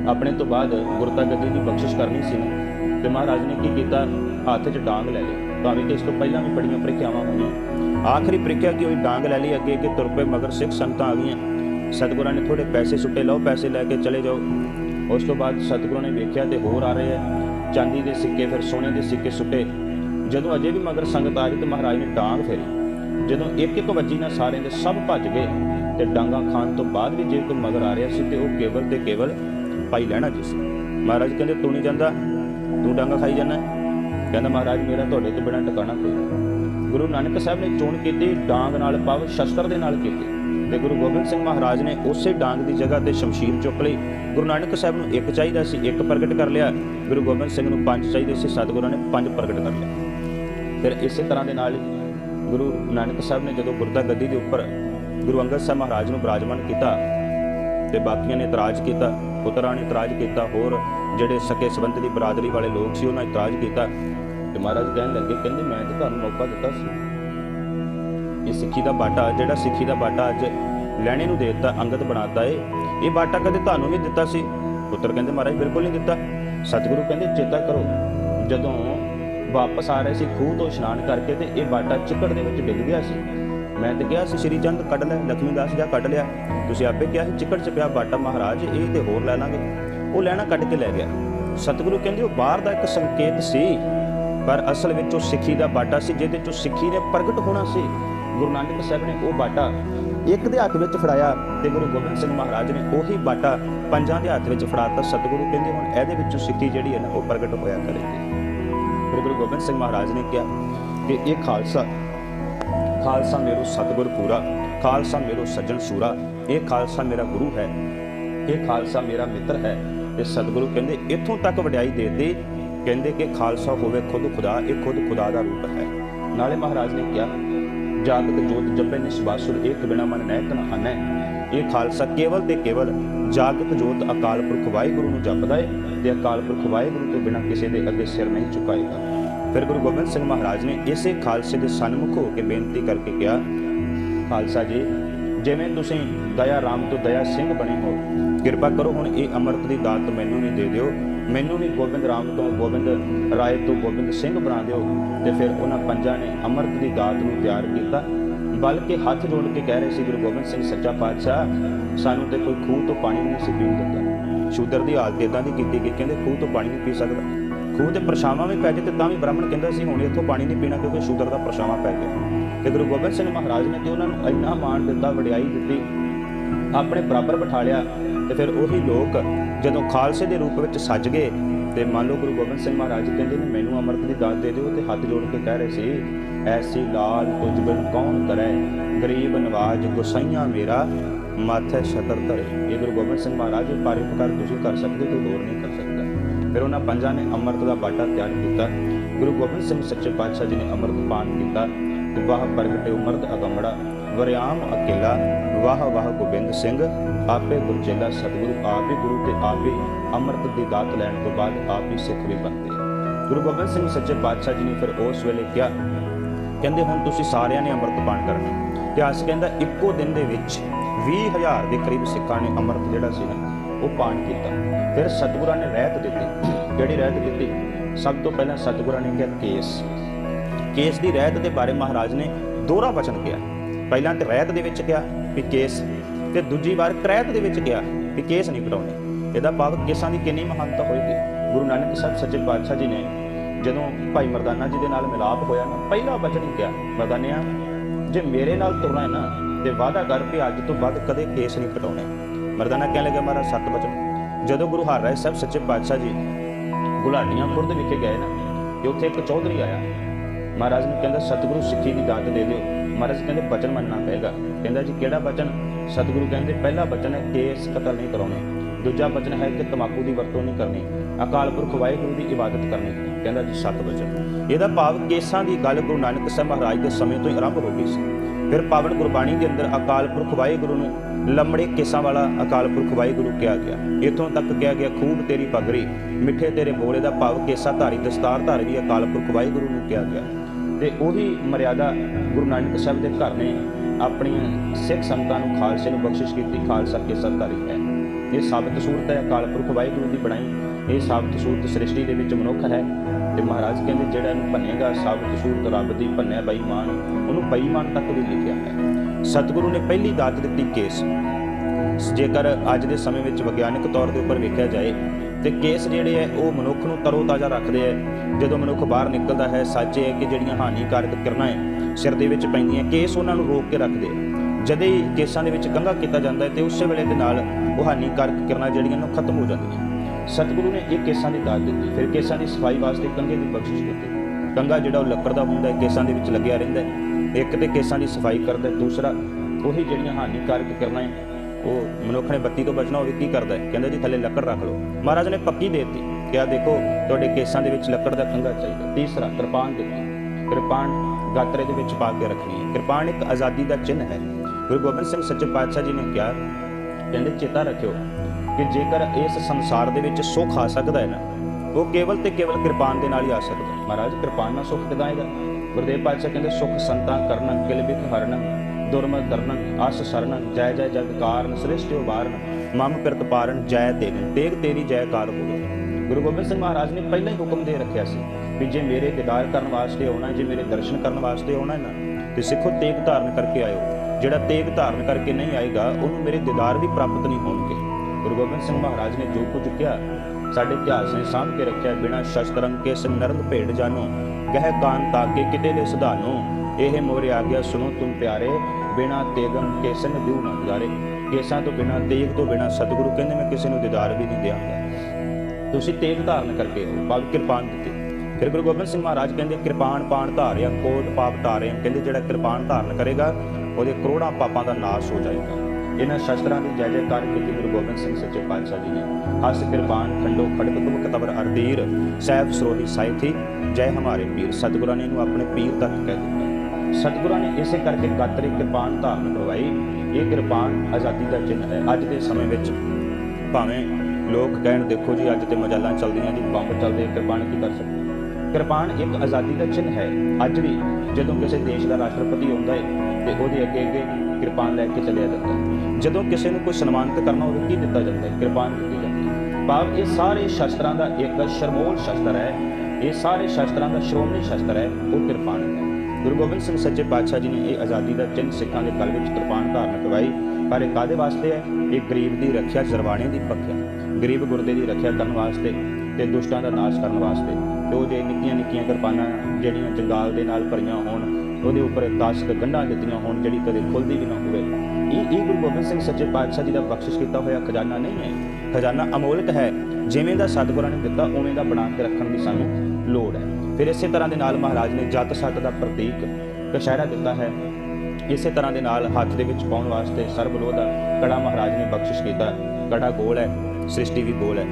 ਆਪਣੇ ਤੋਂ ਬਾਅਦ ਗੁਰਤਾ ਗੱਦੀ ਦੀ ਬਖਸ਼ਿਸ਼ ਕਰਨੀ ਸੀ ਨਾ, ਤੇ ਮਹਾਰਾਜ ਨੇ ਕੀ ਕੀਤਾ? ਹੱਥ 'ਚ ਡਾਂਗ ਲੈ ਲਈ। ਭਾਵੇਂ ਕਿ ਇਸ ਤੋਂ ਪਹਿਲਾਂ ਵੀ ਬੜੀਆਂ ਪ੍ਰੀਖਿਆਵਾਂ ਹੋਈਆਂ। ਆਖਰੀ ਪ੍ਰੀਖਿਆ ਕਿ ਹੋਈ? ਡਾਂਗ ਲੈ ਲਈ ਅੱਗੇ ਅੱਗੇ ਤੁਰ ਪਏ, ਮਗਰ ਸਿੱਖ ਸੰਗਤਾਂ ਆ ਗਈਆਂ। ਸਤਿਗੁਰਾਂ ਨੇ ਥੋੜੇ ਪੈਸੇ ਸੁੱਟੇ, ਲਓ ਪੈਸੇ ਲੈ ਕੇ ਚਲੇ ਜਾਓ। ਉਸ ਤੋਂ ਬਾਅਦ ਸਤਿਗੁਰਾਂ ਨੇ ਵੇਖਿਆ ਤੇ ਹੋਰ ਆ ਰਹੇ ਆ। ਚਾਂਦੀ ਦੇ ਸਿੱਕੇ, ਫਿਰ ਸੋਨੇ ਦੇ ਸਿੱਕੇ ਸੁੱਟੇ। ਜਦੋਂ ਅਜੇ ਵੀ ਮਗਰ ਸੰਗਤ ਆ ਰਹੀ ਤੇ ਮਹਾਰਾਜ ਨੇ ਡਾਂਗ ਫੇਰੀ। ਜਦੋਂ ਇੱਕ ਇੱਕ ਵੱਜੀ ਨਾ ਸਾਰਿਆਂ ਦੇ ਸਭ ਭੱਜ ਗਏ ਤੇ ਡਾਂਗਾ ਖਾਣ ਤੋਂ ਬਾਅਦ ਵੀ ਜੇ ਕੋਈ ਮਗਰ ਆ ਰਿਹਾ ਸੀ ਤੇ ਉਹ ਕੇਵਲ ਤੇ ਕੇਵਲ ਪਾਈ ਲੈਣਾ ਜੀ ਸੀ। ਮਹਾਰਾਜ ਕਹਿੰਦੇ, ਤੂੰ ਨਹੀਂ ਜਾਂਦਾ? ਤੂੰ ਡਾਂਗਾ ਖਾਈ ਜਾਂਦਾ? ਕਹਿੰਦਾ, ਮਹਾਰਾਜ, ਮੇਰਾ ਤੁਹਾਡੇ ਤੋਂ ਬਿਨਾਂ ਟਿਕਾਣਾ ਕੋਈ ਗੁਰੂ ਨਾਨਕ ਸਾਹਿਬ ਨੇ ਚੋਣ ਕੀਤੀ ਡਾਂਗ ਨਾਲ, ਪਾਵ ਸ਼ਸਤਰ ਦੇ ਨਾਲ ਕੀਤੀ। ਤੇ ਗੁਰੂ ਗੋਬਿੰਦ ਸਿੰਘ ਮਹਾਰਾਜ ਨੇ ਉਸੇ ਡਾਂਗ ਦੀ ਜਗ੍ਹਾ ਤੇ ਸ਼ਮਸ਼ੀਰ ਚੁੱਕ ਲਈ। ਗੁਰੂ ਨਾਨਕ ਸਾਹਿਬ ਨੂੰ ਇੱਕ ਚਾਹੀਦਾ ਸੀ, ਇੱਕ ਪ੍ਰਗਟ ਕਰ ਲਿਆ। ਗੁਰੂ ਗੋਬਿੰਦ ਸਿੰਘ ਨੂੰ ਪੰਜ ਚਾਹੀਦੇ ਸੀ, ਸਤਿਗੁਰਾਂ ਨੇ ਪੰਜ ਪ੍ਰਗਟ ਕਰ ਲਿਆ। ਫਿਰ ਇਸੇ ਤਰ੍ਹਾਂ ਦੇ ਨਾਲ ਹੀ ਗੁਰੂ ਨਾਨਕ ਸਾਹਿਬ ਨੇ ਜਦੋਂ ਗੁਰਦਾ ਗੱਦੀ ਦੇ ਉੱਪਰ ਗੁਰੂ ਅੰਗਦ ਸਾਹਿਬ ਮਹਾਰਾਜ ਨੂੰ ਬਿਰਾਜਮਾਨ ਕੀਤਾ ਤੇ ਬਾਕੀਆਂ ਨੇ ਇਤਰਾਜ਼ ਕੀਤਾ, ਪੁੱਤਰਾਂ ਨੇ ਇਤਰਾਜ਼ ਕੀਤਾ, ਹੋਰ ਜਿਹੜੇ ਸਕੇ ਸੰਬੰਧ ਦੀ ਬਰਾਦਰੀ ਵਾਲੇ ਲੋਕ ਸੀ, ਉਹਨਾਂ ਨੇ ਇਤਰਾਜ਼ ਕੀਤਾ। ਤੇ ਮਹਾਰਾਜ ਕਹਿਣ ਲੱਗੇ, ਕਹਿੰਦੇ, ਮੈਂ ਤਾਂ ਤੁਹਾਨੂੰ ਮੌਕਾ ਦਿੱਤਾ ਸੀ। ਇਹ ਸਿੱਖੀ ਦਾ ਬਾਟਾ, ਜਿਹੜਾ ਸਿੱਖੀ ਦਾ ਬਾਟਾ ਅੱਜ ਲੈਣੇ ਨੂੰ ਦੇ ਦਿੱਤਾ, ਅੰਗਦ ਬਣਾਤਾ ਏ। ਇਹ ਬਾਟਾ ਕਦੇ ਤੁਹਾਨੂੰ ਵੀ ਦਿੱਤਾ ਸੀ। ਪੁੱਤਰ ਕਹਿੰਦੇ, ਮਹਾਰਾਜ, ਬਿਲਕੁਲ ਨਹੀਂ ਦਿੱਤਾ। ਸਤਿਗੁਰੂ ਕਹਿੰਦੇ, ਚੇਤਾ ਕਰੋ, ਜਦੋਂ ਵਾਪਸ ਆ ਰਹੇ ਸੀ ਖੂਹ ਤੋਂ ਇਸ਼ਨਾਨ ਕਰਕੇ ਤੇ ਇਹ ਬਾਟਾ ਚਿੱਕੜ ਦੇ ਵਿੱਚ ਡਿੱਗ ਗਿਆ ਸੀ। ਮੈਂ ਤੇ ਕਿਹਾ ਸੀ, ਸ਼੍ਰੀ ਚੰਦ, ਕੱਢ ਲੈ ਲక్ష్ਮੀ ਦਾਸ ਜਾ ਕੱਢ ਲਿਆ। ਤੁਸੀਂ ਆਪੇ ਕਿਹਾ ਸੀ, ਚਿੱਕੜ ਚ ਪਿਆ ਬਾਟਾ, ਮਹਾਰਾਜ, ਇਹ ਤੇ ਹੋਰ ਲੈ ਲਾਂਗੇ। ਉਹ ਲੈਣਾ ਕੱਢ ਕੇ ਲੈ ਗਿਆ। ਸਤਿਗੁਰੂ ਕਹਿੰਦੇ, ਉਹ ਬਾਹਰ ਦਾ ਇੱਕ ਸੰਕੇਤ ਸੀ, ਪਰ ਅਸਲ ਵਿੱਚ ਉਹ ਸਿੱਖੀ ਦਾ ਬਾਟਾ ਸੀ, ਜਿਹਦੇ ਚੋਂ ਸਿੱਖੀ ਨੇ ਪ੍ਰਗਟ ਹੋਣਾ ਸੀ। ਗੁਰੂ ਨਾਨਕ ਸਾਹਿਬ ਨੇ ਉਹ ਬਾਟਾ ਇੱਕ ਦੇ ਹੱਥ ਵਿੱਚ ਫੜਾਇਆ ਤੇ ਗੁਰੂ ਗੋਬਿੰਦ ਸਿੰਘ ਮਹਾਰਾਜ ਨੇ ਉਹੀ ਬਾਟਾ ਪੰਜਾਂ ਦੇ ਹੱਥ ਵਿੱਚ ਫੜਾਤਾ। ਸਤਿਗੁਰੂ ਕਹਿੰਦੇ ਹੁਣ ਇਹਦੇ ਵਿੱਚੋਂ ਸਿੱਖੀ ਜਿਹੜੀ ਹੈ ਨਾ, ਉਹ ਪ੍ਰਗਟ ਹੋਇਆ ਕਰੇਗੀ ਫਿਰ ਗੁਰੂ ਗੋਬਿੰਦ ਸਿੰਘ ਮਹਾਰਾਜ ਨੇ ਕਿਹਾ ਕਿ ਇਹ ਖਾਲਸਾ ਖਾਲਸਾ ਮੇਰਾ ਸਤਿਗੁਰ ਪੂਰਾ, ਖਾਲਸਾ ਮੇਰਾ ਸੱਜਣ ਸੂਰਾ, ਇਹ ਖਾਲਸਾ ਮੇਰਾ ਗੁਰੂ ਹੈ, ਇਹ ਖਾਲਸਾ ਮੇਰਾ ਮਿੱਤਰ ਹੈ। ਤੇ ਸਤਿਗੁਰੂ ਕਹਿੰਦੇ, ਇੱਥੋਂ ਤੱਕ ਵਡਿਆਈ ਦੇ ਦੇ। ਕਹਿੰਦੇ ਕਿ ਖਾਲਸਾ ਹੋਵੇ ਖੁਦ ਖੁਦਾ, ਇਹ ਖੁਦ ਖੁਦਾ ਦਾ ਰੂਪ ਹੈ। ਨਾਲੇ ਮਹਾਰਾਜ ਨੇ ਕਿਹਾ ਜਾਗਤ ਜੋਤ ਜਪੇ ਨਿਸਬਾਸੁਰ ਇੱਕ ਬਿਨਾ ਮਨ ਨਹਿਤ ਨ ਆਨੈ ਇਹ ਖਾਲਸਾ ਕੇਵਲ ਤੇ ਕੇਵਲ ਜਾਗਤ ਜੋਤ ਅਕਾਲ ਪੁਰਖ ਵਾਹਿਗੁਰੂ ਨੂੰ ਜਪਦਾ ਹੈ ਤੇ ਅਕਾਲ ਪੁਰਖ ਵਾਹਿਗੁਰੂ ਤੋਂ ਬਿਨਾ ਕਿਸੇ ਦੇ ਅੱਗੇ ਸਿਰ ਨਹੀਂ ਝੁਕਾਏਗਾ। ਫਿਰ ਗੁਰੂ ਗੋਬਿੰਦ ਸਿੰਘ ਮਹਾਰਾਜ ਨੇ ਇਸੇ ਖਾਲਸੇ ਦੇ ਸਨਮੁਖ ਹੋ ਕੇ ਬੇਨਤੀ ਕਰਕੇ ਕਿਹਾ, ਖਾਲਸਾ ਜੀ, ਜਿਵੇਂ ਤੁਸੀਂ ਦਇਆ ਰਾਮ ਤੋਂ ਦਇਆ ਸਿੰਘ ਬਣੇ ਹੋ, ਕਿਰਪਾ ਕਰੋ ਹੁਣ ਇਹ ਅੰਮ੍ਰਿਤ ਦੀ ਦਾਤ ਮੈਨੂੰ ਵੀ ਦੇ ਦਿਓ ਮੈਨੂੰ ਵੀ ਗੋਬਿੰਦ ਰਾਮ ਤੋਂ, ਗੋਬਿੰਦ ਰਾਏ ਤੋਂ, ਗੋਬਿੰਦ ਸਿੰਘ ਬਣਾ ਦਿਓ। ਤੇ ਫਿਰ ਉਹਨਾਂ ਪੰਜਾਂ ਨੇ ਅੰਮ੍ਰਿਤ ਦੀ ਦਾਤ ਨੂੰ ਤਿਆਰ ਕੀਤਾ। ਬਲਕਿ ਹੱਥ ਜੋੜ ਕੇ ਕਹਿ ਰਹੇ ਸੀ, ਗੁਰੂ ਗੋਬਿੰਦ ਸਿੰਘ, ਸੱਚਾ ਪਾਤਸ਼ਾਹ, ਸਾਨੂੰ ਤੇ ਕੋਈ ਖੂਹ ਤੋਂ ਪਾਣੀ ਨਹੀਂ ਸੀ ਪੀਣ ਦਿੰਦਾ ਸ਼ੂਦਰ ਦੀ ਹਾਲਤ ਇਦਾਂ ਦੀ ਕੀਤੀ ਕਿ ਕਹਿੰਦੇ ਖੂਹ ਤੋਂ ਪਾਣੀ ਨਹੀਂ ਪੀ ਸਕਦਾ। ਖੂਹ ਤੇ ਪਰਛਾਵਾਂ ਵੀ ਪੈ ਜੇ ਤੇ ਤਾਂ ਵੀ ਬ੍ਰਾਹਮਣ ਕਹਿੰਦਾ ਸੀ, ਹੁਣ ਇੱਥੋਂ ਪਾਣੀ ਨਹੀਂ ਪੀਣਾ ਕਿਉਂਕਿ ਸ਼ੂਦਰ ਦਾ ਪਰਛਾਵਾਂ ਪੈ ਗਿਆ ਤੇ ਗੁਰੂ ਗੋਬਿੰਦ ਸਿੰਘ ਮਹਾਰਾਜ ਨੇ ਤੇ ਉਹਨਾਂ ਨੂੰ ਇੰਨਾ ਮਾਣ ਦਿੱਤਾ, ਵਡਿਆਈ ਦਿੱਤੀ, ਆਪਣੇ ਬਰਾਬਰ ਬਿਠਾ ਲਿਆ। ਤੇ ਫਿਰ ਉਹੀ ਲੋਕ ਜਦੋਂ ਖਾਲਸੇ ਦੇ ਰੂਪ ਵਿੱਚ ਸੱਜ ਗਏ ਤੇ ਮੰਨ ਲਓ ਗੁਰੂ ਗੋਬਿੰਦ ਸਿੰਘ ਮਹਾਰਾਜ ਜੀ ਕਹਿੰਦੇ ਨੇ, ਮੈਨੂੰ ਅੰਮ੍ਰਿਤ ਦੀ ਦਾਤ ਦੇ ਦਿਓ ਤੇ ਹੱਥ ਜੋੜ ਕੇ ਕਹਿ ਰਹੇ ਸੀ, ਐਸੀ ਲਾਲ ਤੁਝ ਬਿਨ ਕੌਣ ਕਰੈ? ਗਰੀਬ ਨਵਾਜ ਗੁਸਾਈਆਂ ਮੇਰਾ, ਮਾਥੇ ਛਤਰ ਧਰੇ। ਇਹ ਗੁਰੂ ਗੋਬਿੰਦ ਸਿੰਘ ਮਹਾਰਾਜ ਇਹ ਪਰਉਪਕਾਰ ਤੁਸੀਂ ਕਰ ਸਕਦੇ ਕੋਈ ਹੋਰ ਨਹੀਂ ਕਰ ਸਕਦਾ। ਫਿਰ ਉਹਨਾਂ ਪੰਜਾਂ ਨੇ ਅੰਮ੍ਰਿਤ ਦਾ ਬਾਟਾ ਤਿਆਰ ਕੀਤਾ। ਗੁਰੂ ਗੋਬਿੰਦ ਸਿੰਘ ਸੱਚੇ ਪਾਤਸ਼ਾਹ ਜੀ ਨੇ ਅੰਮ੍ਰਿਤ ਪਾਨ ਕੀਤਾ। ਤੇ ਵਾਹ ਪ੍ਰਗਟੇ ਉਮਰਤ ਅਗੰਮੜਾ। ਵਰਿਆਮ ਅਕੇਲਾ, ਵਾਹ ਵਾਹ ਗੋਬਿੰਦ ਸਿੰਘ, ਆਪੇ ਗੁਰਚੇਲਾ ਸਤਿਗੁਰੂ, ਆਪ ਹੀ ਗੁਰੂ ਤੇ ਆਪ ਹੀ ਅੰਮ੍ਰਿਤ ਦੀ ਦਾਤ ਲੈਣ ਤੋਂ ਬਾਅਦ ਆਪ ਹੀ ਸਿੱਖ ਵੀ ਬਣਦੇ। ਗੁਰੂ ਗੋਬਿੰਦ ਸਿੰਘ ਸੱਚੇ ਪਾਤਸ਼ਾਹ ਜੀ ਨੇ ਫਿਰ ਉਸ ਵੇਲੇ ਕਿਹਾ, ਕਹਿੰਦੇ ਹੁਣ ਤੁਸੀਂ ਸਾਰਿਆਂ ਨੇ ਅੰਮ੍ਰਿਤ ਪਾਣ ਕਰਨਾ। ਇਤਿਹਾਸ ਕਹਿੰਦਾ ਇੱਕੋ ਦਿਨ ਦੇ ਵਿੱਚ 20000 ਦੇ ਕਰੀਬ ਸਿੱਖਾਂ ਨੇ ਅੰਮ੍ਰਿਤ ਜਿਹੜਾ ਸੀ ਨਾ, ਉਹ ਪਾਣ ਕੀਤਾ। ਫਿਰ ਸਤਿਗੁਰਾਂ ਨੇ ਰਹਿਤ ਦਿੱਤੀ। ਜਿਹੜੀ ਰਹਿਤ ਦਿੱਤੀ? ਸਭ ਤੋਂ ਪਹਿਲਾਂ ਸਤਿਗੁਰਾਂ ਨੇ ਕਿਹਾ ਕੇਸ। ਕੇਸ ਦੀ ਰਹਿਤ ਦੇ ਬਾਰੇ ਮਹਾਰਾਜ ਨੇ ਦੋਹਰਾ ਵਚਨ ਕਿਹਾ। ਪਹਿਲਾਂ ਤੇ ਰਹਿਤ ਦੇ ਵਿੱਚ ਗਿਆ ਵੀ ਕੇਸ, ਤੇ ਦੂਜੀ ਵਾਰ ਕ੍ਰੈਤ ਦੇ ਵਿੱਚ ਗਿਆ ਵੀ ਕੇਸ ਨਹੀਂ ਕਟਾਉਣੇ ਇਹਦਾ ਭਾਵ ਕੇਸਾਂ ਦੀ ਕਿੰਨੀ ਮਹਾਨਤਾ ਹੋਏਗੀ। ਗੁਰੂ ਨਾਨਕ ਸਾਹਿਬ ਸੱਚੇ ਪਾਤਸ਼ਾਹ ਜੀ ਨੇ ਜਦੋਂ ਭਾਈ ਮਰਦਾਨਾ ਜੀ ਦੇ ਨਾਲ ਮਿਲਾਪ ਹੋਇਆ ਨਾ, ਪਹਿਲਾ ਬਚਨ ਹੀ ਕਿਹਾ, ਮਰਦਾਨਿਆ, ਜੇ ਮੇਰੇ ਨਾਲ ਤੁਰਨਾ ਹੈ ਨਾ, ਤੇ ਵਾਅਦਾ ਕਰ ਵੀ ਅੱਜ ਤੋਂ ਬਾਅਦ ਕਦੇ ਕੇਸ ਨਹੀਂ ਕਟਾਉਣੇ। ਮਰਦਾਨਾ ਕਹਿਣ ਲੱਗਾ, ਮਹਾਰਾਜ, ਸੱਤ ਬਚਨ ਜਦੋਂ ਗੁਰੂ ਹਰਿਰਾਏ ਸਾਹਿਬ ਸੱਚੇ ਪਾਤਸ਼ਾਹ ਜੀ ਗੁਲਾਟੀਆਂ ਖੁਰਦ ਵਿਖੇ ਗਏ ਨਾ, ਤੇ ਉੱਥੇ ਇੱਕ ਚੌਧਰੀ ਆਇਆ। ਮਹਾਰਾਜ ਨੂੰ ਕਹਿੰਦਾ, ਸਤਿਗੁਰੂ ਸਿੱਖੀ ਦੀ ਦਾਤ ਦੇ ਦਿਓ। ਮਹਾਰਾਜ ਕਹਿੰਦੇ ਬਚਨ ਮੰਨਣਾ ਪਏਗਾ। ਕਹਿੰਦਾ ਜੀ, ਕਿਹੜਾ ਬਚਨ? ਸਤਿਗੁਰੂ ਕਹਿੰਦੇ, ਪਹਿਲਾ ਬਚਨ ਹੈ ਕੇਸ ਕਤਲ ਨਹੀਂ ਕਰਾਉਣੇ। ਦੂਜਾ ਬਚਨ ਹੈ ਕਿ ਤਮਾਕੂ ਦੀ ਵਰਤੋਂ ਨਹੀਂ ਕਰਨੀ। ਅਕਾਲ ਪੁਰਖ ਵਾਹਿਗੁਰੂ ਦੀ ਇਬਾਦਤ ਕਰਨੀ। ਕਹਿੰਦਾ ਜੀ, ਸੱਤ ਬਚਨ। ਇਹਦਾ ਭਾਵ ਕੇਸਾਂ ਦੀ ਗੱਲ ਗੁਰੂ ਨਾਨਕ ਸਾਹਿਬ ਮਹਾਰਾਜ ਦੇ ਸਮੇਂ ਤੋਂ ਹੀ ਆਰੰਭ ਹੋ ਗਈ ਸੀ। ਫਿਰ ਪਾਵਨ ਗੁਰਬਾਣੀ ਦੇ ਅੰਦਰ ਅਕਾਲ ਪੁਰਖ ਵਾਹਿਗੁਰੂ ਨੂੰ ਲੰਮੜੇ ਕੇਸਾਂ ਵਾਲਾ ਅਕਾਲ ਪੁਰਖ ਵਾਹਿਗੁਰੂ ਕਿਹਾ ਗਿਆ। ਇਥੋਂ ਤੱਕ ਕਿਹਾ ਗਿਆ, ਖੂਬ ਤੇਰੀ ਪਗੜੀ ਮਿੱਠੇ ਤੇਰੇ ਬੋਲੇ ਦਾ ਭਾਵ ਕੇਸਾ ਧਾਰੀ ਦਸਤਾਰ ਧਾਰੀ ਅਕਾਲ ਪੁਰਖ ਵਾਹਿਗੁਰੂ ਨੂੰ ਕਿਹਾ ਗਿਆ। ਤੇ ਉਹੀ ਮਰਿਆਦਾ ਗੁਰੂ ਨਾਨਕ ਸਾਹਿਬ ਦੇ ਘਰ ਨੇ ਆਪਣੀਆਂ ਸਿੱਖ ਸੰਗਤਾਂ ਨੂੰ ਖਾਲਸੇ ਨੂੰ ਬਖਸ਼ਿਸ਼ ਕੀਤੀ। ਖਾਲਸਾ ਕੇਸਾ ਧਾਰੀ ਹੈ। ਇਹ ਸਾਬਤ ਸੂਰਤ ਹੈ, ਅਕਾਲ ਪੁਰਖ ਵਾਹਿਗੁਰੂ ਦੀ ਬਣਾਈ। ਇਹ ਸਾਬਤ ਸੂਰਤ ਸ੍ਰਿਸ਼ਟੀ ਦੇ ਵਿੱਚ ਮਨੁੱਖ ਹੈ ਤੇ ਮਹਾਰਾਜ ਕਹਿੰਦੇ, ਜਿਹੜਾ ਇਹਨੂੰ ਭੰਨੇਗਾ, ਸਾਬਤ ਸੂਰਤ ਰੱਬ ਦੀ ਭੰਨਿਆ ਬੇਈਮਾਨ ਉਹਨੂੰ ਬੇਈਮਾਨ ਤੱਕ ਵੀ ਲਿਖਿਆ ਹੈ। ਸਤਿਗੁਰੂ ਨੇ ਪਹਿਲੀ ਦਾਤ ਦਿੱਤੀ ਕੇਸ। ਜੇਕਰ ਅੱਜ ਦੇ ਸਮੇਂ ਵਿੱਚ ਵਿਗਿਆਨਕ ਤੌਰ ਦੇ ਉੱਪਰ ਵੇਖਿਆ ਜਾਏ ਤੇ ਕੇਸ ਜਿਹੜੇ ਹੈ ਉਹ ਮਨੁੱਖ ਨੂੰ ਤਰੋ ਤਾਜ਼ਾ ਰੱਖਦੇ ਹੈ ਜਦੋਂ ਮਨੁੱਖ ਬਾਹਰ ਨਿਕਲਦਾ ਹੈ, ਸੱਚ ਇਹ ਹੈ ਕਿ ਜਿਹੜੀਆਂ ਹਾਨੀਕਾਰਕ ਕਿਰਨਾਂ ਹੈ ਸਿਰ ਦੇ ਵਿੱਚ ਪੈਂਦੀਆਂ, ਕੇਸ ਉਹਨਾਂ ਨੂੰ ਰੋਕ ਕੇ ਰੱਖਦੇ ਹੈ। ਜਦੇ ਹੀ ਕੇਸਾਂ ਦੇ ਵਿੱਚ ਕੰਘਾ ਕੀਤਾ ਜਾਂਦਾ ਹੈ ਤੇ ਉਸੇ ਵੇਲੇ ਦੇ ਨਾਲ ਉਹ ਹਾਨੀਕਾਰਕ ਕਿਰਨਾਂ ਜਿਹੜੀਆਂ ਨੇ, ਉਹ ਖਤਮ ਹੋ ਜਾਂਦੀਆਂ ਸਤਿਗੁਰੂ ਨੇ ਇਹ ਕੇਸਾਂ ਦੀ ਦਾਤ ਦਿੱਤੀ। ਫਿਰ ਕੇਸਾਂ ਦੀ ਸਫ਼ਾਈ ਵਾਸਤੇ ਕੰਘੇ ਦੀ ਬਖਸ਼ਿਸ਼ ਕੀਤੀ। ਕੰਘਾ ਜਿਹੜਾ ਉਹ ਲੱਕੜ ਦਾ ਹੁੰਦਾ ਹੈ ਕੇਸਾਂ ਦੇ ਵਿੱਚ ਲੱਗਿਆ ਰਹਿੰਦਾ ਹੈ ਇੱਕ ਤੇ ਕੇਸਾਂ ਦੀ ਸਫ਼ਾਈ ਕਰਦਾ ਦੂਸਰਾ ਉਹੀ ਜਿਹੜੀਆਂ ਹਾਨੀਕਾਰਕ ਕਿਰਨਾਂ ਹੈ ਉਹ ਮਨੁੱਖ ਨੇ ਬੱਤੀ ਤੋਂ ਬਚਣਾ ਹੋਵੇ ਕੀ ਕਰਦਾ ਹੈ? ਕਹਿੰਦਾ ਜੀ, ਥੱਲੇ ਲੱਕੜ ਰੱਖ ਲਓ। ਮਹਾਰਾਜ ਨੇ ਪੱਕੀ ਦੇ ਕਿਹਾ, ਦੇਖੋ, ਤੁਹਾਡੇ ਕੇਸਾਂ ਦੇ ਵਿੱਚ ਲੱਕੜ ਦਾ ਕੰਘਾ ਚਾਹੀਦਾ ਤੀਸਰਾ, ਕਿਰਪਾਨ ਦਿੱਤੀ। ਕਿਰਪਾਨ ਗਾਤਰੇ ਦੇ ਵਿੱਚ ਪਾ ਕੇ ਰੱਖਣੀ ਹੈ। ਕਿਰਪਾਨ ਇੱਕ ਆਜ਼ਾਦੀ ਦਾ ਚਿੰਨ੍ਹ ਹੈ। ਗੁਰੂ ਗੋਬਿੰਦ ਸਿੰਘ ਸੱਚੇ ਪਾਤਸ਼ਾਹ ਜੀ ਨੇ ਕਿਹਾ, ਕਹਿੰਦੇ, ਚੇਤਾ ਰੱਖਿਓ ਕਿ ਜੇਕਰ ਇਸ ਸੰਸਾਰ ਦੇ ਵਿੱਚ ਸੁੱਖ ਆ ਸਕਦਾ ਹੈ ਨਾ, ਉਹ ਕੇਵਲ ਤੇ ਕੇਵਲ ਕਿਰਪਾਨ ਦੇ ਨਾਲ ਹੀ ਆ ਸਕਦਾ ਹੈ। ਮਹਾਰਾਜ, ਕਿਰਪਾਨ ਨਾਲ ਸੁੱਖ ਕਿਦਾਂ ਆਏਗਾ? ਗੁਰਦੇਵ ਪਾਤਸ਼ਾਹ ਕਹਿੰਦੇ, ਸੁਖ ਸੰਤਾਂ ਕਰਨੰ ਕਿਲ ਬਿਖ ਹਰਨੰ। ਦੁਰਮਤ ਦਰਨੰ ਆਸ ਸਰਨੰ, ਜੈ ਜੈ ਜਗ ਕਾਰਨ, ਸ੍ਰਿਸ਼ਟਿ ਉਬਾਰਨ ਮਮ ਪਿਰਤ ਪਾਰਨ, ਜੈ ਤੇਗਨ ਤੇਗ ਤੇਰੀ ਜੈਕਾਰ ਹੋਵੇ। ਗੁਰੂ ਗੋਬਿੰਦ ਸਿੰਘ ਮਹਾਰਾਜ ਨੇ ਪਹਿਲਾਂ ਹੀ ਹੁਕਮ ਦੇ ਰੱਖਿਆ ਸੀ ਵੀ ਜੇ ਮੇਰੇ ਦੀਦਾਰ ਕਰਨ ਵਾਸਤੇ ਆਉਣਾ, ਜੇ ਮੇਰੇ ਦਰਸ਼ਨ ਕਰਨ ਵਾਸਤੇ ਆਉਣਾ ਨਾ, ਤੇ ਸਿੱਖੋ ਤੇਗ ਧਾਰਨ ਕਰਕੇ ਆਇਓ। ਜਿਹੜਾ ਤੇਗ ਧਾਰਨ ਕਰਕੇ ਨਹੀਂ ਆਏਗਾ, ਉਹਨੂੰ ਮੇਰੇ ਦੀਦਾਰ ਵੀ ਪ੍ਰਾਪਤ ਨਹੀਂ ਹੋਣਗੇ। ਗੁਰੂ ਗੋਬਿੰਦ ਸਿੰਘ ਮਹਾਰਾਜ ਨੇ ਜੋ ਕੁਝ ਕਿਹਾ, ਸਾਡੇ ਇਤਿਹਾਸ ਨੇ ਸਾਂਭ ਕੇ ਰੱਖਿਆ ਬਿਨਾ ਸ਼ਸਤਰੰ ਕੇ ਨਰੰਗ ਭੇਡ ਜਾਨੋ ਕਹਿ ਕਾਨ ਤਾਕੇ ਕਿਤੇ ਦੇ ਸੁਧਾਨੋ। ਇਹ ਮੋਰੇ ਆਗਿਆ, ਸੁਣੋ ਤੁਮ ਪਿਆਰੇ, ਬਿਨਾ ਤੇਗਨ ਕੇਸਨ ਸੰਗ ਦਿਉ ਨਾ ਗੁਜ਼ਾਰੇ ਕੇਸਾਂ ਤੋਂ ਬਿਨਾ, ਤੇਗ ਤੋਂ ਬਿਨਾ ਸਤਿਗੁਰੂ ਕਹਿੰਦੇ ਮੈਂ ਕਿਸੇ ਨੂੰ ਦੀਦਾਰ ਵੀ ਨਹੀਂ ਦਿਆਂਗਾ। ਤੁਸੀਂ ਤੇਗ ਧਾਰਨ ਕਰਕੇ ਆਓ ਪਵ ਕਿਰਪਾਨ ਦਿੱਤੀ। ਫਿਰ ਗੁਰੂ ਗੋਬਿੰਦ ਸਿੰਘ ਮਹਾਰਾਜ ਕਹਿੰਦੇ, ਕਿਰਪਾਨ ਪਾਣ ਧਾਰਿਆ, ਕੋਟ ਪਾਪ ਧਾਰਿਆ। ਕਹਿੰਦੇ, ਜਿਹੜਾ ਕਿਰਪਾਨ ਧਾਰਨ ਕਰੇਗਾ, ਉਹਦੇ ਕਰੋੜਾਂ ਪਾਪਾਂ ਦਾ ਨਾਸ਼ ਹੋ ਜਾਏਗਾ। ਇਹਨਾਂ ਸ਼ਸਤਰਾਂ ਦੀ ਜੈ ਜੈਕਾਰ ਕੀਤੀ ਗੁਰੂ ਗੋਬਿੰਦ ਸਿੰਘ ਸੱਚੇ ਪਾਤਸ਼ਾਹ ਜੀ ਨੇ। ਹਸ ਕਿਰਪਾਨ, ਖੰਡੋ ਖੜਕ ਤੁਮ ਕਤਬਰ ਅਰਦੀਰ ਸਹਿਬ ਸਰੋਹੀ ਸਾਇਥੀ, ਜੈ ਹਮਾਰੇ ਪੀਰ। ਸਤਿਗੁਰਾਂ ਨੇ ਇਹਨੂੰ ਆਪਣੇ ਪੀਰ ਤੱਕ ਕਹਿ ਦਿੱਤਾ। ਸਤਿਗੁਰਾਂ ਨੇ ਇਸੇ ਕਰਕੇ ਗਾਤਰੀ ਕਿਰਪਾਨ ਧਾਰਨ ਕਰਵਾਈ। ਇਹ ਕਿਰਪਾਨ ਆਜ਼ਾਦੀ ਦਾ ਚਿੰਨ੍ਹ ਹੈ। ਅੱਜ ਦੇ ਸਮੇਂ ਵਿੱਚ ਭਾਵੇਂ ਲੋਕ ਕਹਿਣ, ਦੇਖੋ ਜੀ, ਅੱਜ ਤੇ ਮਜਾਲਾਂ ਚੱਲਦੀਆਂ ਜੀ, ਬੰਬ ਚੱਲਦੇ, ਕਿਰਪਾਨ ਕੀ ਕਰ ਸਕਦੇ? ਕਿਰਪਾਨ ਇੱਕ ਆਜ਼ਾਦੀ ਦਾ ਚਿੰਨ੍ਹ ਹੈ। ਅੱਜ ਵੀ ਜਦੋਂ ਕਿਸੇ ਦੇਸ਼ ਦਾ ਰਾਸ਼ਟਰਪਤੀ ਆਉਂਦਾ ਹੈ ਤੇ ਉਹਦੇ ਅੱਗੇ ਅੱਗੇ ਕਿਰਪਾਨ ਲੈ ਕੇ ਚੱਲਿਆ ਜਾਂਦਾ ਹੈ। ਜਦੋਂ ਕਿਸੇ ਨੂੰ ਕੋਈ ਸਨਮਾਨਿਤ ਕਰਨਾ ਹੋਵੇ, ਕੀ ਦਿੱਤਾ ਜਾਂਦਾ ਹੈ? ਕਿਰਪਾਨ ਦਿੱਤੀ ਜਾਂਦੀ ਹੈ। ਭਾਵ ਇਹ ਸਾਰੇ ਸ਼ਸਤਰਾਂ ਦਾ ਇੱਕ ਸ਼ਰਮੋਲ ਸ਼ਸਤਰ ਹੈ। ਇਹ ਸਾਰੇ ਸ਼ਸਤਰਾਂ ਦਾ ਸ਼੍ਰੋਮਣੀ ਸ਼ਸਤਰ ਹੈ। ਉਹ ਕਿਰਪਾਨ ਹੈ। ਗੁਰੂ ਗੋਬਿੰਦ ਸਿੰਘ ਸੱਚੇ ਪਾਤਸ਼ਾਹ ਜੀ ਨੇ ਇਹ ਆਜ਼ਾਦੀ ਦਾ ਚਿੰਨ੍ਹ ਸਿੱਖਾਂ ਦੇ ਕਲ ਵਿੱਚ ਕਿਰਪਾਨ ਧਾਰਨ ਕਰਵਾਈ, ਪਰ ਇਹ ਕਾਦੇ ਵਾਸਤੇ ਹੈ? ਇਹ ਗਰੀਬ ਦੀ ਰੱਖਿਆ ਜਰਵਾਣੇ ਦੀ ਪੱਖਿਆ। ਗਰੀਬ ਗੁਰਦੇ ਦੀ ਰੱਖਿਆ ਕਰਨ ਵਾਸਤੇ ਤੇ ਦੁਸ਼ਟਾਂ ਦਾ ਨਾਸ਼ ਕਰਨ ਵਾਸਤੇ। ਤੇ ਉਹ ਜੇ ਨਿੱਕੀਆਂ ਨਿੱਕੀਆਂ ਕਿਰਪਾਨਾਂ ਜਿਹੜੀਆਂ ਜੰਗਾਲ ਦੇ ਨਾਲ ਭਰੀਆਂ ਹੋਣ, ਉਹਦੇ ਉੱਪਰ 10 ਗੰਢਾਂ ਦਿੱਤੀਆਂ ਹੋਣ ਜਿਹੜੀ ਕਦੇ ਖੁੱਲਦੀ ਵੀ ਨਾ ਹੋਵੇ। ਇਹ ਇਹ ਗੁਰੂ ਗੋਬਿੰਦ ਸਿੰਘ ਸੱਚੇ ਪਾਤਸ਼ਾਹ ਜੀ ਦਾ ਬਖਸ਼ਿਸ਼ ਕੀਤਾ ਹੋਇਆ ਖਜ਼ਾਨਾ ਨਹੀਂ ਹੈ। ਖਜ਼ਾਨਾ ਅਮੋਲਕ ਹੈ। ਜਿਵੇਂ ਦਾ ਸਤਿਗੁਰਾਂ ਨੇ ਦਿੱਤਾ, ਉਵੇਂ ਦਾ ਬਣਾ ਕੇ ਰੱਖਣ ਦੀ ਸਾਨੂੰ ਲੋੜ ਹੈ। ਫਿਰ ਇਸੇ ਤਰ੍ਹਾਂ ਦੇ ਨਾਲ ਮਹਾਰਾਜ ਨੇ ਜੱਤ ਸਤ ਦਾ ਪ੍ਰਤੀਕ ਕਸ਼ਹਿਰਾ ਦਿੱਤਾ ਹੈ। ਇਸੇ ਤਰ੍ਹਾਂ ਦੇ ਨਾਲ ਹੱਥ ਦੇ ਵਿੱਚ ਪਾਉਣ ਵਾਸਤੇ ਸਰਬਲੋਹ ਦਾ ਕੜਾ ਮਹਾਰਾਜ ਨੇ ਬਖਸ਼ਿਸ਼ ਕੀਤਾ। ਕੜਾ ਗੋਲ ਹੈ, ਸ੍ਰਿਸ਼ਟੀ ਵੀ ਗੋਲ ਹੈ।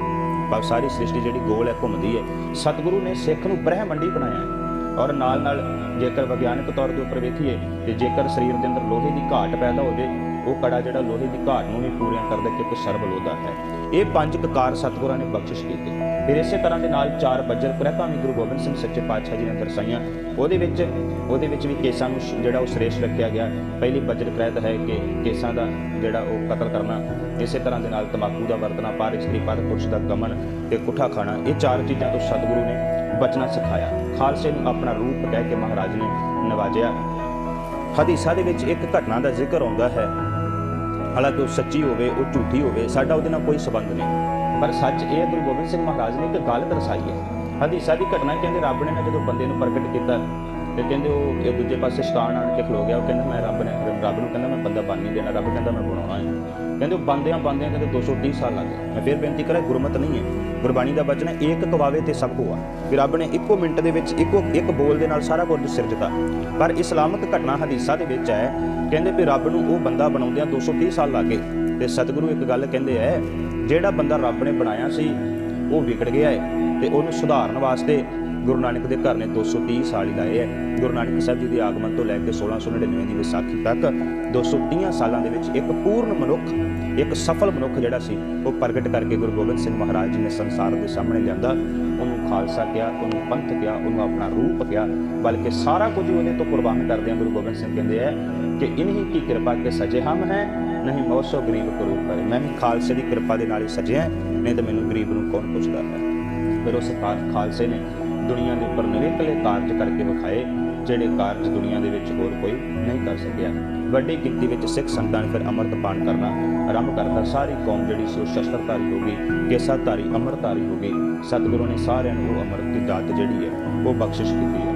ਪਰ ਸਾਰੀ ਸ੍ਰਿਸ਼ਟੀ ਜਿਹੜੀ ਗੋਲ ਹੈ, ਘੁੰਮਦੀ ਹੈ। ਸਤਿਗੁਰੂ ਨੇ ਸਿੱਖ ਨੂੰ ਬ੍ਰਹਿਮੰਡੀ ਬਣਾਇਆ ਹੈ। ਔਰ ਨਾਲ ਨਾਲ ਜੇਕਰ ਵਿਗਿਆਨਕ ਤੌਰ ਦੇ ਉੱਪਰ ਵੇਖੀਏ ਤੇ ਜੇਕਰ ਸਰੀਰ ਦੇ ਅੰਦਰ ਲੋਹੇ ਦੀ ਘਾਟ ਪੈਦਾ ਹੋ ਜੇ, ਉਹ ਕੜਾ ਜਿਹੜਾ ਲੋਹੇ ਦੀ ਘਾਟ ਨੂੰ ਵੀ ਪੂਰੀਆਂ ਕਰਦਾ ਕਿ ਕਿਉਂਕਿ ਸਰਬਲੋਦਾ ਹੈ। ਇਹ ਪੰਜ ਕਕਾਰ ਸਤਿਗੁਰਾਂ ਨੇ ਬਖਸ਼ਿਸ਼ ਕੀਤੀ। ਫਿਰ ਇਸੇ ਤਰ੍ਹਾਂ ਦੇ ਨਾਲ ਚਾਰ ਬੱਜਰ ਕੁਰੈਤਾਂ ਵੀ ਗੁਰੂ ਗੋਬਿੰਦ ਸਿੰਘ ਸੱਚੇ ਪਾਤਸ਼ਾਹ ਜੀ ਨੇ ਦਰਸਾਈਆਂ। ਉਹਦੇ ਵਿੱਚ ਉਹਦੇ ਵਿੱਚ ਵੀ ਕੇਸਾਂ ਨੂੰ ਜਿਹੜਾ ਉਹ ਸ੍ਰੇਸ਼ ਰੱਖਿਆ ਗਿਆ। ਪਹਿਲੀ ਬੱਜਰ ਕੁਰੈਤ ਹੈ ਕਿ ਕੇਸਾਂ ਦਾ ਜਿਹੜਾ ਉਹ ਕਤਲ ਕਰਨਾ, ਇਸੇ ਤਰ੍ਹਾਂ ਦੇ ਨਾਲ ਤਮਾਕੂ ਦਾ ਵਰਤਣਾ ਪਰ ਇਸਤਰੀ ਪਰ ਪੁਰਸ਼ ਦਾ ਗਮਨ ਤੇ ਕੁੱਠਾ ਖਾਣਾ, ਇਹ ਚਾਰ ਚੀਜ਼ਾਂ ਤੋਂ ਸਤਿਗੁਰੂ ਨੇ ਬਚਣਾ ਸਿਖਾਇਆ। ਖਾਲਸੇ ਨੂੰ ਆਪਣਾ ਰੂਪ ਕਹਿ ਕੇ ਮਹਾਰਾਜ ਨੇ ਨਵਾਜਿਆ। ਹਦੀਸਾ ਦੇ ਵਿੱਚ ਇੱਕ ਘਟਨਾ ਦਾ ਜ਼ਿਕਰ ਆਉਂਦਾ ਹੈ। ਹਾਲਾਂਕਿ ਉਹ ਸੱਚੀ ਹੋਵੇ, ਉਹ ਝੂਠੀ ਹੋਵੇ, ਸਾਡਾ ਉਹਦੇ ਨਾਲ ਕੋਈ ਸਬੰਧ ਨਹੀਂ। ਪਰ ਸੱਚ ਇਹ ਹੈ, ਗੁਰੂ ਗੋਬਿੰਦ ਸਿੰਘ ਮਹਾਰਾਜ ਨੇ ਇੱਕ ਗੱਲ ਦਰਸਾਈ ਹੈ। ਹਦੀਸਾਂ ਦੀ ਘਟਨਾ ਕਹਿੰਦੇ ਰੱਬ ਨੇ ਨਾ ਜਦੋਂ ਬੰਦੇ ਨੂੰ ਪ੍ਰਗਟ ਕੀਤਾ ਤੇ ਕਹਿੰਦੇ ਉਹ ਇਹ ਦੂਜੇ ਪਾਸੇ ਸ਼ੈਤਾਨ ਆਣ ਕੇ ਖਲੋ ਗਿਆ। ਉਹ ਕਹਿੰਦਾ, ਮੈਂ ਰੱਬ ਨੇ, ਰੱਬ ਨੂੰ ਕਹਿੰਦਾ, ਮੈਂ ਬੰਦਾ ਬਣ ਨਹੀਂ ਦੇਣਾ। ਰੱਬ ਕਹਿੰਦਾ, ਮੈਂ ਬਣਾਉਣਾ ਹੈ ਕਹਿੰਦੇ ਉਹ ਬੰਦਿਆਂ ਬੰਦਿਆਂ ਕਹਿੰਦੇ 230 ਸਾਲ ਲੱਗ ਗਏ। ਮੈਂ ਫਿਰ ਬੇਨਤੀ ਕਰਾਂ, ਗੁਰਮਤ ਨਹੀਂ ਹੈ। ਗੁਰਬਾਣੀ ਦਾ ਬਚਨ ਹੈ, ਏਕ ਕਵਾਵੇ ਤੇ ਸਭ ਹੋਆ ਕਿ ਰੱਬ ਨੇ ਇੱਕੋ ਮਿੰਟ ਦੇ ਵਿੱਚ ਇੱਕੋ ਇੱਕ ਬੋਲ ਦੇ ਨਾਲ ਸਾਰਾ ਕੁਝ ਸਿਰਜਤਾ ਪਰ ਇਸਲਾਮਿਕ ਘਟਨਾ ਹਦੀਸਾ ਦੇ ਵਿੱਚ ਹੈ, ਕਹਿੰਦੇ ਵੀ ਰੱਬ ਨੂੰ ਉਹ ਬੰਦਾ ਬਣਾਉਂਦਿਆਂ 230 ਸਾਲ ਲੱਗ ਗਏ। ਤੇ ਸਤਿਗੁਰੂ ਇੱਕ ਗੱਲ ਕਹਿੰਦੇ ਹੈ, ਜਿਹੜਾ ਬੰਦਾ ਰੱਬ ਨੇ ਬਣਾਇਆ ਸੀ, ਉਹ ਵਿਗੜ ਗਿਆ ਹੈ ਤੇ ਉਹਨੂੰ ਸੁਧਾਰਨ ਵਾਸਤੇ ਗੁਰੂ ਨਾਨਕ ਦੇ ਘਰ ਨੇ 230 ਸਾਲ ਹੀ ਲਾਏ ਹੈ। ਗੁਰੂ ਨਾਨਕ ਸਾਹਿਬ ਜੀ ਦੇ ਆਗਮਨ ਤੋਂ ਲੈ ਕੇ 1699 ਦੀ ਵਿਸਾਖੀ ਤੱਕ 230 ਸਾਲਾਂ ਦੇ ਵਿੱਚ ਇੱਕ ਪੂਰਨ ਮਨੁੱਖ, ਇੱਕ ਸਫਲ ਮਨੁੱਖ ਜਿਹੜਾ ਸੀ, ਉਹ ਪ੍ਰਗਟ ਕਰਕੇ ਗੁਰੂ ਗੋਬਿੰਦ ਸਿੰਘ ਮਹਾਰਾਜ ਜੀ ਨੇ ਸੰਸਾਰ ਦੇ ਸਾਹਮਣੇ ਲਿਆਂਦਾ। ਉਹਨੂੰ ਖਾਲਸਾ ਕਿਹਾ, ਉਹਨੂੰ ਪੰਥ ਕਿਹਾ, ਉਹਨੂੰ ਆਪਣਾ ਰੂਪ ਕਿਹਾ, ਬਲਕਿ ਸਾਰਾ ਕੁਝ ਉਹਦੇ ਤੋਂ ਕੁਰਬਾਨ ਕਰਦੇ ਆ। ਗੁਰੂ ਗੋਬਿੰਦ ਸਿੰਘ ਕਹਿੰਦੇ ਆ ਕਿ ਇਨਹੀ ਕੀ ਕਿਰਪਾ ਕੇ ਸਜੇ ਹਮ ਹੈ, ਨਹੀਂ ਮੌਸੋ ਗਰੀਬ ਕਰੂ ਕਰੇ ਮੈਂ ਵੀ ਖਾਲਸੇ ਦੀ ਕਿਰਪਾ ਦੇ ਨਾਲ ਹੀ ਸਜਿਆ, ਨਹੀਂ ਤਾਂ ਮੈਨੂੰ ਗਰੀਬ ਨੂੰ ਕੌਣ ਪੁੱਛਦਾ? ਹੈ ਫਿਰ ਉਸ ਖਾਲ- ਖਾਲਸੇ ਨੇ ਦੁਨੀਆ ਦੇ ਉੱਪਰ ਨਿਵੇਕਲੇ ਕਾਰਜ ਕਰਕੇ ਵਿਖਾਏ, ਜਿਹੜੇ ਕਾਰਜ ਦੁਨੀਆ ਦੇ ਵਿੱਚ ਹੋਰ ਕੋਈ ਨਹੀਂ ਕਰ ਸਕਿਆ। ਵੱਡੀ ਗਿਣਤੀ ਵਿੱਚ ਸਿੱਖ ਸੰਤਾਂ ਨੇ ਫਿਰ ਅੰਮ੍ਰਿਤ ਪਾਨ ਕਰਨਾ ਆਰੰਭ ਕਰਤਾ। ਸਾਰੀ ਕੌਮ ਜਿਹੜੀ ਸੀ ਉਹ ਸ਼ਸਤਰਧਾਰੀ ਹੋ ਗਈ, ਕੇਸਾਧਾਰੀ, ਅੰਮ੍ਰਿਤਧਾਰੀ ਹੋ ਗਈ। ਸਤਿਗੁਰੂ ਨੇ ਸਾਰਿਆਂ ਨੂੰ ਉਹ ਅੰਮ੍ਰਿਤ ਦੀ ਦਾਤ ਜਿਹੜੀ ਹੈ, ਉਹ ਬਖਸ਼ਿਸ਼ ਕੀਤੀ ਹੈ।